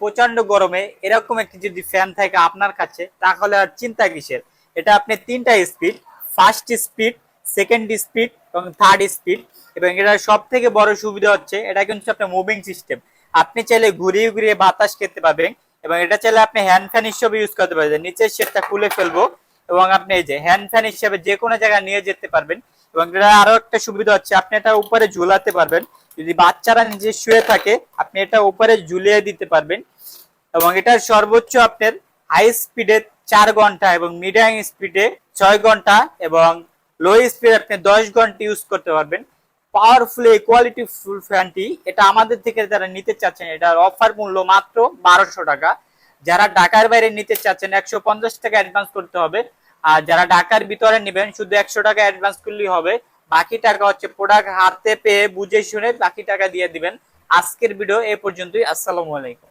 প্রচণ্ড গরমে এরকম একটি যদি ফ্যান থাকে আপনার কাছে, তাহলে আর চিন্তা কিসের? এটা আপনি তিনটা speed first speed second speed এবং থার্ড স্পিড এবং এটা সব থেকে বড় সুবিধা হচ্ছে, এটা কিন্তু আপনার মুভিং সিস্টেম আপনি চাইলে ঘুরিয়ে ঘুরিয়ে বাতাস খেতে পাবেন এবং এটা চাইলে আপনি হ্যান্ড ফ্যান হিসেবে ইউজ করতে পারবেন। নিচের সেটটা খুলে ফেলব এবং আপনি এই যে হ্যান্ড ফ্যান হিসেবে যে কোনো জায়গায় নিয়ে যেতে পারবেন। এবং এটা আরও একটা সুবিধা হচ্ছে, আপনি এটা উপরে ঝুলাতে পারবেন। যদি বাচ্চারা নিজে শুয়ে থাকে, আপনি এটা উপরে ঝুলিয়ে দিতে পারবেন। এবং এটার সর্বোচ্চ আপনার হাই স্পিডে চার ঘণ্টা এবং মিডিয়াম স্পিডে ছয় ঘণ্টা এবং লো স্পিড আপনি দশ ঘণ্টা ইউজ করতে পারবেন। পাওয়ারফুল এই কোয়ালিটি ফুল ফ্যানটি এটা আমাদের থেকে যারা নিতে চাচ্ছেন, এটার অফার মূল্য মাত্র বারোশো টাকা। যারা ঢাকার বাইরে নিতে চাচ্ছেন, একশো পঞ্চাশ টাকা অ্যাডভান্স করতে হবে। আর যারা ঢাকার ভিতরে নেবেন, শুধু একশো টাকা অ্যাডভান্স করলেই হবে। বাকি টাকা হচ্ছে প্রোডাক্ট হাতে পেয়ে বুঝে শুনে বাকি টাকা দিয়ে দিবেন। আজকের ভিডিও এ পর্যন্তই। আসসালামু আলাইকুম।